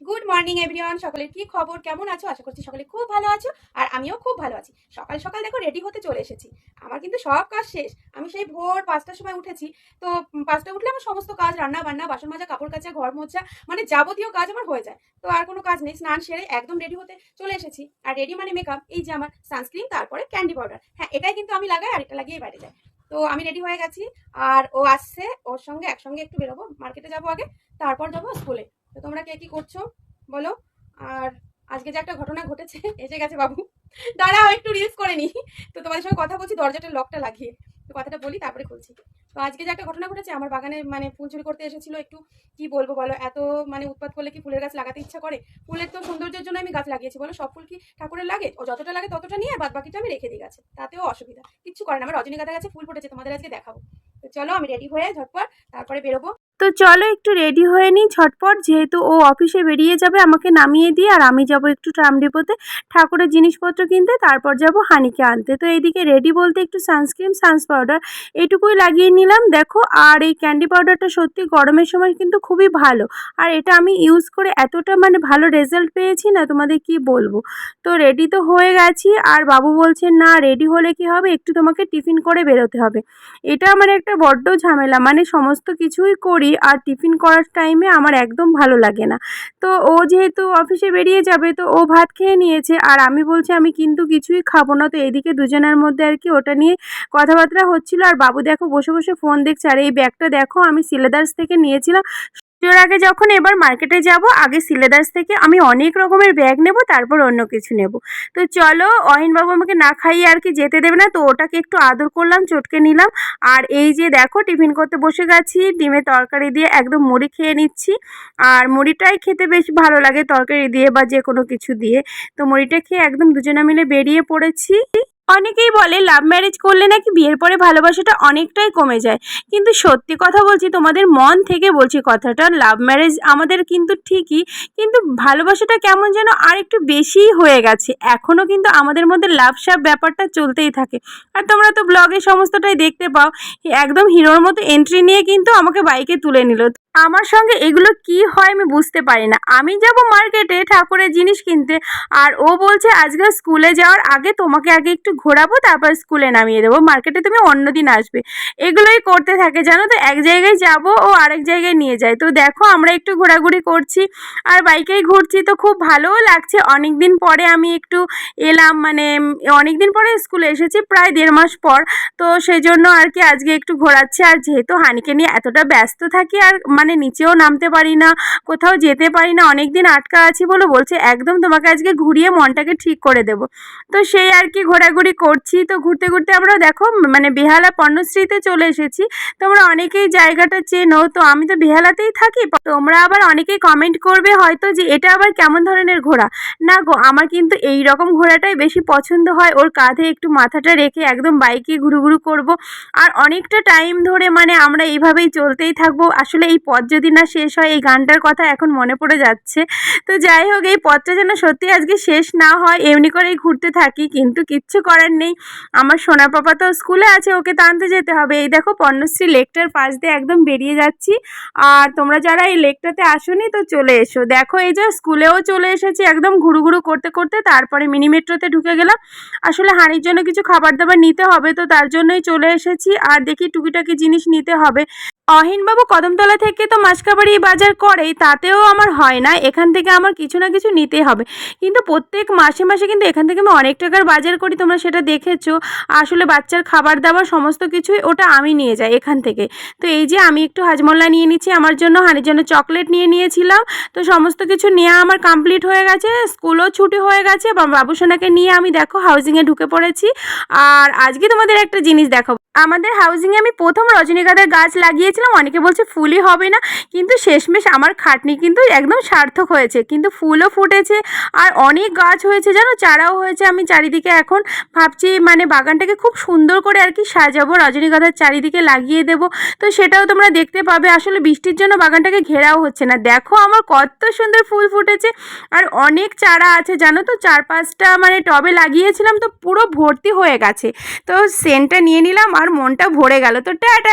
Good morning everyone সকলের কি খবর? কেমন আছো? আশা করছি সকলে খুব ভালো আছো, আর আমিও খুব ভালো আছি। সকাল সকাল দেখো রেডি হতে চলে এসেছি। আমার কিন্তু সব কাজ শেষ। আমি সেই ভোর পাঁচটার সময় উঠেছি। তো পাঁচটা উঠলে আমার সমস্ত কাজ রান্না বান্না বাসন মাজা কাপড় কাচা, ঘর মোছা মানে যাবতীয় কাজ আমার হয়ে যায়। তো আর কোনো কাজ নেই। স্নান সেরে একদম রেডি হতে চলে এসেছি। আর রেডি মানে মেকআপ এই যে আমার সানস্ক্রিন তারপরে ক্যান্ডি পাউডার হ্যাঁ এটাই কিন্তু আমি লাগাই আর এটা লাগিয়ে বাইরে যাই। তো আমি রেডি হয়ে গেছি। আর ও আসছে, ওর সঙ্গে একসঙ্গে একটু বেরোবো। মার্কেটে যাব আগে, তারপর যাব স্কুলে তো তোমরা কে কি করছ, বলো? আর আজকে যে একটা ঘটনা ঘটেছে, এসে গেছে বাবু। দাঁড়াও, একটু রিলস করে নি তো তোমাদের সঙ্গে কথা বলছি দরজাটা লকটা লাগিয়ে। তো কথাটা বলি, তারপরে খুলছি। তো আজকে যে একটা ঘটনা ঘটেছে, আমার বাগানে মানে ফুল চুরি করতে এসেছিল একটু, কি বলব বলো, এত মানে উৎপাত করলে কি ফুলের গাছ লাগাতে ইচ্ছা করে? ফুলের তো সৌন্দর্যের জন্য আমি গাছ লাগিয়েছি, বলো, সব ফুল কি ঠাকুরের লাগে? ও যতটা লাগে ততটা নিয়ে বাদ বাকিটা আমি রেখে দিই গাছে, তাতেও অসুবিধা, কিচ্ছু করে না। আমার রজনীগন্ধা গাছে ফুল ফুটেছে, তোমাদের আজকে দেখাবো। তো চলো, আমি রেডি হয়ে ঝটপট তারপরে বেরোবো। তো চলো একটু রেডি হয়ে নিই ঝটপট, যেহেতু ও অফিসে বেরিয়ে যাবে আমাকে নামিয়ে দিয়ে, আর আমি যাব একটু ট্রাম ডিপোতে ঠাকুরের জিনিসপত্র কিনতে, তারপর যাব হানিকে আনতে। তো এইদিকে রেডি বলতে একটু সানস্ক্রিন সানস পাউডার এইটুকুই লাগিয়ে নিলাম। দেখো, আর এই ক্যান্ডি পাউডারটা সত্যি গরমের সময় কিন্তু খুবই ভালো। আর এটা আমি ইউজ করে এতটা মানে ভালো রেজাল্ট পেয়েছি না, তোমাদের কি বলব? তো রেডি তো হয়ে গেছি, আর বাবু বলছেন, না রেডি হলে কি হবে? একটু তোমাকে টিফিন করে বেরোতে হবে। এটা আমার একটা বড্ড ঝামেলা মানে সমস্ত কিছুই করি আর টিফিন করার টাইমে আমার একদম ভালো লাগে না। তো ও যেহেতু অফিসে বেরিয়ে যাবে, তো ও ভাত খেয়ে নিয়েছে আর আমি বলছি, আমি কিন্তু কিছুই খাব না। তো এদিকে দুজনের মধ্যে আর কি ওটা নিয়ে কথাবার্তা হচ্ছিল। আর বাবু দেখো বসে বসে ফোন দেখছে। আর এই ব্যাগটা দেখো, আমি সিলেদার্স থেকে নিয়েছিলাম। পুজোর আগে যখন এবার মার্কেটে যাব, আগে সিলেদার্স থেকে আমি অনেক রকমের ব্যাগ নেব, তারপর অন্য কিছু নেব। তো চলো, অহিনবাবু আমাকে না খাইয়ে আর কি যেতে দেবে না, তো ওটাকে একটু আদর করলাম, চটকে নিলাম। আর এই যে দেখো টিফিন করতে বসে গেছি, ডিমের তরকারি দিয়ে একদম মুড়ি খেয়ে নিচ্ছি। আর মুড়িটাই খেতে বেশ ভালো লাগে, তরকারি দিয়ে বা যে কোনো কিছু দিয়ে। তো মুড়িটা খেয়ে একদম দুজনে মিলে বেরিয়ে পড়েছি। অনেকেই বলে লাভ ম্যারেজ করলে নাকি বিয়ের পরে ভালোবাসাটা অনেকটাই কমে যায়। কিন্তু সত্যি কথা বলছি, তোমাদের মন থেকে বলছি কথাটা লাভ ম্যারেজ আমাদের কিন্তু ঠিকই, কিন্তু ভালোবাসাটা কেমন যেন আর একটু বেশিই হয়ে গেছে। এখনও কিন্তু আমাদের মধ্যে লাভ সাপ ব্যাপারটা চলতেই থাকে। আর তোমরা তো ব্লগে সমস্তটাই দেখতে পাও, একদম হিরোর মতো এন্ট্রি নিয়ে কিন্তু আমাকে বাইকে তুলে নিল। আমার সঙ্গে এগুলো কি হয় আমি বুঝতে পারি না। আমি যাব মার্কেটে ঠাকুরের জিনিস কিনতে আর ও বলছে, আজকে স্কুলে যাওয়ার আগে তোমাকে আগে একটু ঘোরাবো, তারপর স্কুলে নামিয়ে দেবো। মার্কেটে তুমি অন্যদিন আসবে। এগুলোই করতে থাকে, জানো তো? এক জায়গায় যাব ও আরেক জায়গায় নিয়ে যায়। তো দেখো, আমরা একটু ঘোরাঘুরি করছি আর বাইকেই ঘুরছি। তো খুব ভালোও লাগছে। অনেক দিন পরে আমি একটু এলাম মানে অনেক দিন পরে স্কুলে এসেছি, প্রায় দেড় মাস পর। তো সেই জন্য আর কি আজকে একটু ঘোরাচ্ছে। আর যেহেতু হানিকে নিয়ে এতটা ব্যস্ত থাকি আর মানে নিচেও নামতে পারি না, কোথাও যেতে পারি না অনেক দিন আটকা আছি বলে বলছে, একদম তোমাকে আজকে ঘুরিয়ে মনটাকে ঠিক করে দেবো। তো সেই আর কি ঘোরাঘুরি করছি, তো ঘুরতে ঘুরতে আমরা দেখো মানে বেহালা পর্ণশ্রীতে চলে এসেছি, তোমরা অনেকেই জায়গাটা চেনো, তো আমি তো বেহালাতেই থাকি, তোমরা আবার অনেকেই কমেন্ট করবে হয়তো যে এটা আবার কেমন ধরনের ঘোড়া না গো, আমার কিন্তু এই রকম ঘোড়াটাই বেশি পছন্দ হয়, ওর কাঁধে একটু মাথাটা রেখে একদম বাইকে ঘুরু ঘুরু করব, আর অনেকটা টাইম ধরে মানে আমরা এইভাবেই চলতেই থাকব, আসলে এই পথ যদি না শেষ হয়, এই গানটার কথা এখন মনে পড়ে যাচ্ছে। তো যাই হোক, এই পথটা যেন সত্যি আজকে শেষ না হয়, এমনি করেই ঘুরতে থাকি, কিন্তু কিচ্ছু করার নেই। আমার সোনা পাপা তো স্কুলে আছে, ওকে তো আনতে যেতে হবে। এই দেখো পর্ণশ্রী লেকটার পাশ দিয়ে একদম বেরিয়ে যাচ্ছি। আর তোমরা যারা এই লেকটাতে আসোনি, তো চলে এসো। দেখো, এই যে স্কুলেও চলে এসেছি, একদম ঘুরু ঘুরু করতে করতে, তারপরে মিনি মেট্রোতে ঢুকে গেলাম। আসলে হানির জন্য কিছু খাবার দাবার নিতে হবে, তো তার জন্যই চলে এসেছি। আর দেখি, টুকিটাকি জিনিস নিতে হবে। অহিনবাবু কদমতলা থেকে তো মাসকাবাড়ি বাজার করেই, তাতেও আমার হয় না। এখান থেকে আমার কিছু না কিছু নিতে হবে। কিন্তু প্রত্যেক মাসে মাসে কিন্তু এখান থেকে আমি অনেক টাকার বাজার করি, তোমরা সেটা দেখেছ। আসলে বাচ্চার খাবার দাবার সমস্ত কিছুই ওটা আমি নিয়ে যাই এখান থেকে। তো এই যে আমি একটু হাজমোল্লা নিয়ে নিচ্ছি, আমার জন্য হানির জন্য চকলেট নিয়ে নিয়েছিলাম। তো সমস্ত কিছু নেওয়া আমার কমপ্লিট হয়ে গেছে, স্কুলও ছুটি হয়ে গেছে। বাবুসোনাকে নিয়ে আমি দেখো হাউজিংয়ে ঢুকে পড়েছি। আর আজকে তোমাদের একটা জিনিস দেখাবো। আমাদের হাউজিংয়ে আমি প্রথম রজনীগন্ধার গাছ লাগিয়েছিলাম। অনেকে বলছে ফুলই হবে না, কিন্তু শেষমেশ আমার খাটনি কিন্তু একদম সার্থক হয়েছে। কিন্তু ফুলও ফুটেছে আর অনেক গাছ হয়েছে, জানো? চারাও হয়েছে। আমি চারিদিকে এখন ভাবছি মানে বাগানটাকে খুব সুন্দর করে আর কি সাজাবো রজনীগন্ধার চারিদিকে লাগিয়ে দেবো। তো সেটাও তোমরা দেখতে পাবে। আসলে বৃষ্টির জন্য বাগানটাকে ঘেরাও হচ্ছে না। দেখো আমার কত সুন্দর ফুল ফুটেছে আর অনেক চারা আছে, জানো তো? চার পাঁচটা মানে টবে লাগিয়েছিলাম তো পুরো ভর্তি হয়ে গেছে। তো সেন্টটা নিয়ে নিলাম আর মনটা ভরে গেল। তো টাটা